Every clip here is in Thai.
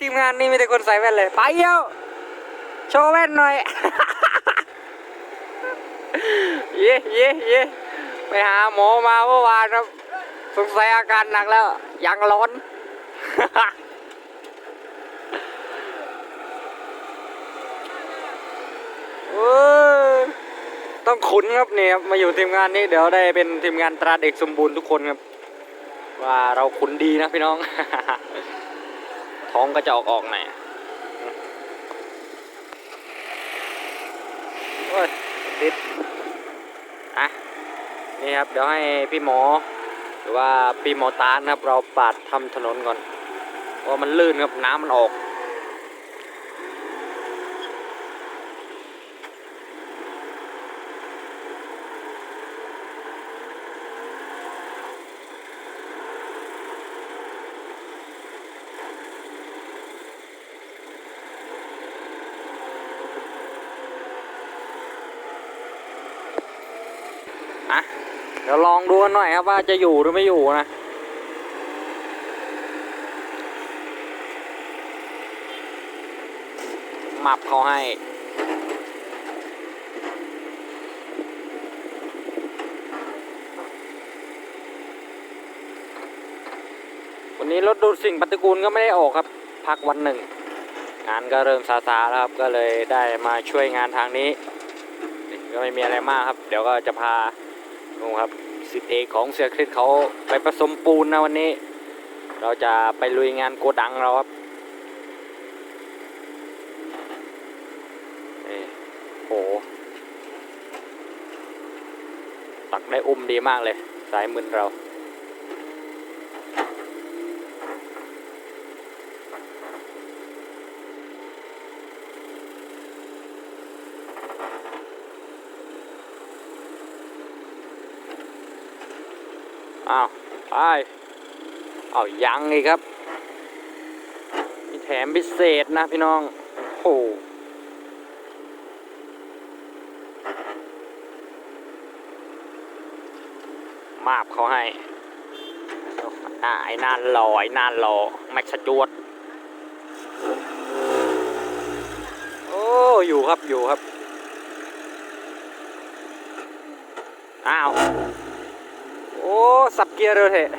ทีมงานนี่มีแต่คนใส่แว่นเลย ไปเยี่ยวโชว์แว่นหน่อย เย่เย่เย่ไปหาหมอมาเมื่อวานครับ สงสัยอาการหนักแล้ว ยังร้อน ต้องขุนครับเนี่ยครับมาอยู่ทีมงานนี้เดี๋ยวได้เป็นทีมงานตราเด็กสมบูรณ์ทุกคนครับ ว่าเราขุนดีนะพี่น้อง ท้องก็จะออกออกหน่อยโอ้ยติดอะนี่ครับเดี๋ยวให้พี่หมอ หรือว่าพี่หมอตานะครับ เราปาดทำถนนก่อนเพราะว่ามันลื่นครับน้ำมันออก อะเดี๋ยวลองดูกันหน่อยครับว่าจะอยู่หรือไม่อยู่นะหมับเขาให้วันนี้รถดูดสิ่งปฏิกูลก็ไม่ได้ออกครับ พักวันหนึ่ง งานก็เริ่มซาซาๆแล้วครับ ก็เลยได้มาช่วยงานทางนี้ก็ไม่มีอะไรมากครับ เดี๋ยวก็จะพาูครับสิทธิเอกของเสือคริสเขาไปผสมปูนนะวันนี้ เราจะไปลุยงานโกดังเราครับโอ้โหตักได้อุ้มดีมากเลย สายมืนเรา อ้าวไปอ้าวยังอีกครับ มีแถมพิเศษนะพี่น้อง โอ้โหมาบเขาให้อ่าไอ้นานรอไอ้นานรอแม็กซ์จวด โอ้ อยู่ครับ อยู่ครับ อ้าว อ้ สับเกียร์เลยเถอะ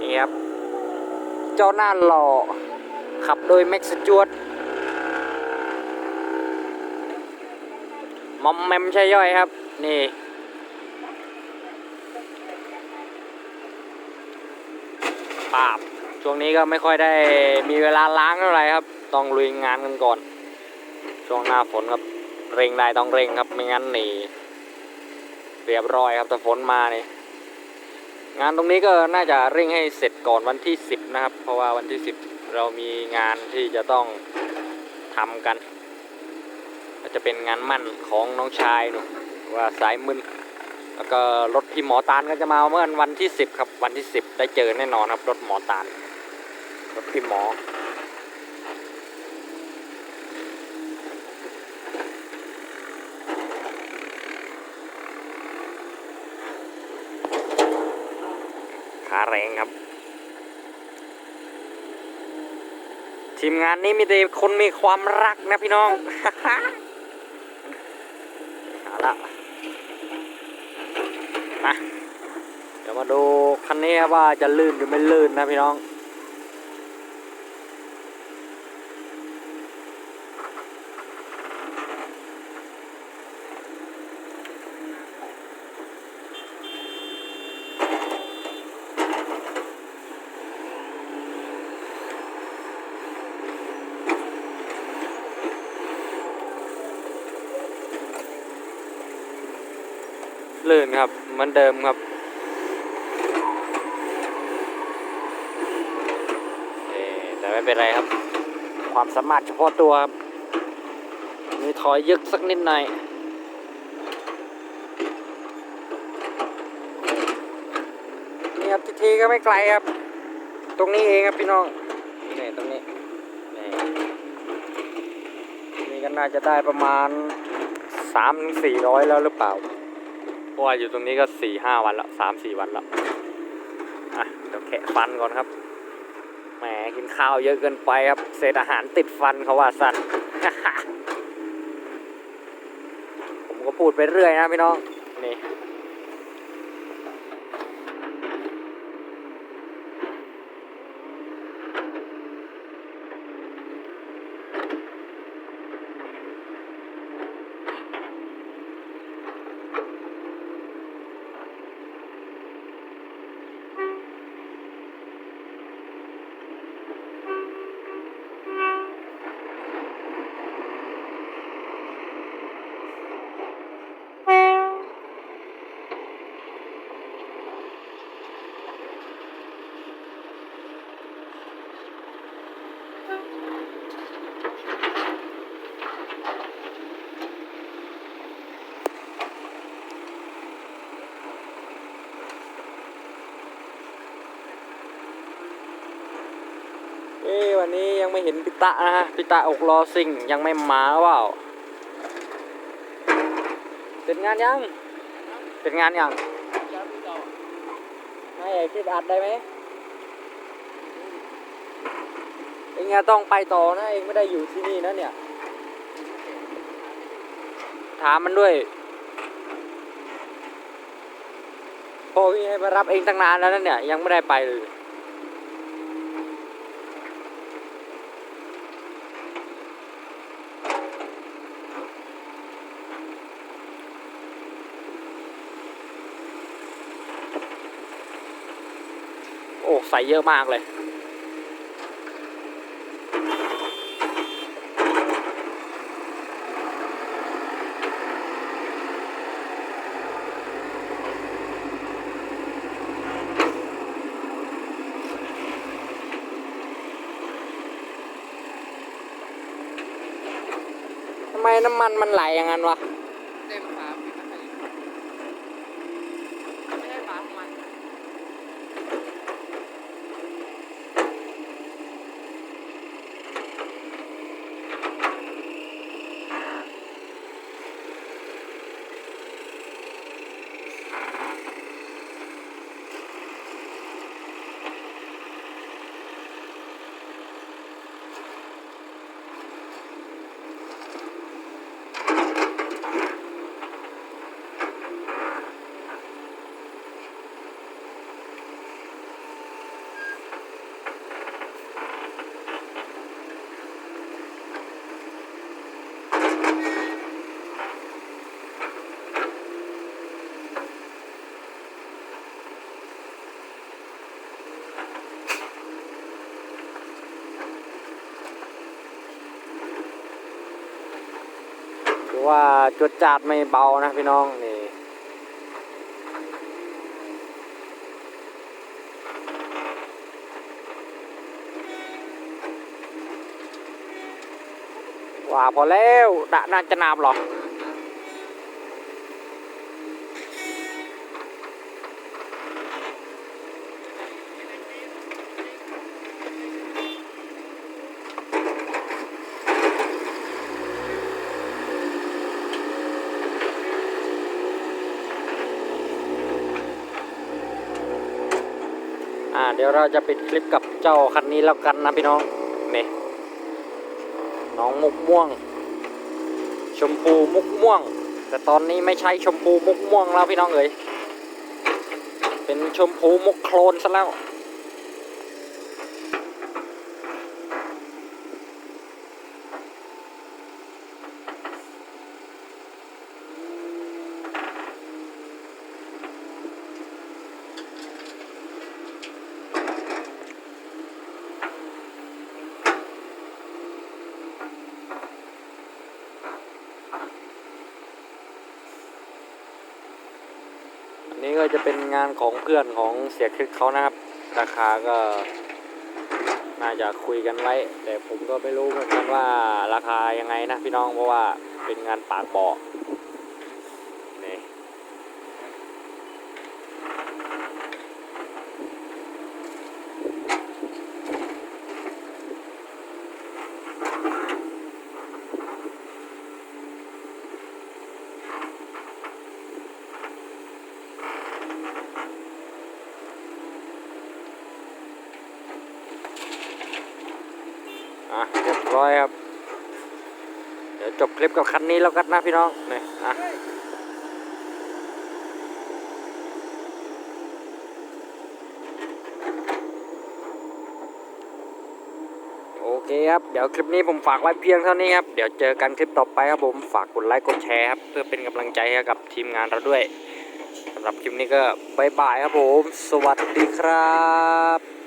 นี่ครับ เจ้าหน้าหล่อ ขับโดยแม็กซ์จวดมอมแมมใช่ย่อยครับ นี่ ปาบ ช่วงนี้ก็ไม่ค่อยได้มีเวลาล้างเท่าไหร่ครับ ต้องลุยงานกันก่อน ช่วงหน้าฝนครับ เร่งได้ต้องเร่งครับ ไม่งั้นหนี เรียบร้อยครับถ้าฝนมาเนี่ยงานตรงนี้ก็น่าจะเร่งให้เสร็จก่อนวันที่ 10 นะครับ เพราะว่าวันที่ 10 เรามีงานที่จะต้องทำกันจะเป็นงานมั่นของน้องชายหนูว่าสายมึนแล้วก็รถพี่หมอตาลก็จะมาเมื่อวันที่ 10 ครับวันที่ 10 ได้เจอแน่นอนครับรถหมอตาลรถพี่หมอ แรงครับ ทีมงานนี้มีแต่คนมีความรักนะพี่น้องเอาละมาเดี๋ยวมาดูคันนี้ว่าจะลื่นหรือไม่ลื่นนะพี่น้อง ลื่นครับเหมือนเดิมครับเอ่อแต่ไม่เป็นไรครับ ความสามารถเฉพาะตัวครับมีถอยยึกสักนิดหน่อยนี่ครับทีทีก็ไม่ไกลครับ ตรงนี้เองครับพี่น้องนี่ตรงนี้นี่นี่ก็น่าจะได้ประมาณสามถึงสี่ร้อยแล้วหรือเปล่าเพ ราะว่าอยู่ตรงนี้ก็สี่ห้าวันแล้วสามสี่วันแล้วอะเดี๋ยวแคะฟันก่อนครับแหมกินข้าวเยอะเกินไปครับ เศษอาหารติดฟันเขาว่าสันผมก็พูดไปเรื่อยนะพี่น้องนี่ วันนี้ยังไม่เห็นพิตะนะฮะพิตะอกรอซิงยังไม่มาหรือเปล่าเสร็จงานยังเสร็จงานยังให้ไอ้คลิปอัดได้ไหมเองจะต้องไปต่อนะเองไม่ได้อยู่ที่นี่นะเนี่ย ถามมันด้วยพ่อพี่ให้มารับเองตั้งนานแล้วนั่นเนี่ยยังไม่ได้ไปเลย ใส่เยอะมากเลยทำไมน้ำมันมันไหลอย่างนั้นวะ เต็มฝา ว่าจุดจาดไม่เบานะพี่น้องนี่ว่าพอแล้วดะน่าจะนาบหรอ ดี๋ยวเราจะปิดคลิปกับเจ้าคันนี้แล้วกันนะพี่น้องนี่น้องมุกม่วง ชมพูมุกม่วง แต่ตอนนี้ไม่ใช่ชมพูมุกม่วงแล้วพี่น้องเอ๋ยเป็นชมพูมุกโคลนซะแล้ว ก็จะเป็นงานของเพื่อนของเสียคลิกเขานะครับ ราคาก็น่าจะคุยกันไว้ แต่ผมก็ไม่รู้เหมือนกันว่าราคายังไงนะพี่น้องเพราะว่าเป็นงานปากบอก ร้อยครับ เดี๋ยวจบคลิปกับคันนี้แล้วกันนะพี่น้องนี่อะโอเคครับ เดี๋ยวคลิปนี้ผมฝากไว้เพียงเท่านี้ครับ เดี๋ยวเจอกันคลิปต่อไปครับผม ฝากกดไลค์กดแชร์ครับ เพื่อเป็นกำลังใจให้กับทีมงานเราด้วยสำหรับคลิปนี้ก็บายบายครับผม สวัสดีครับ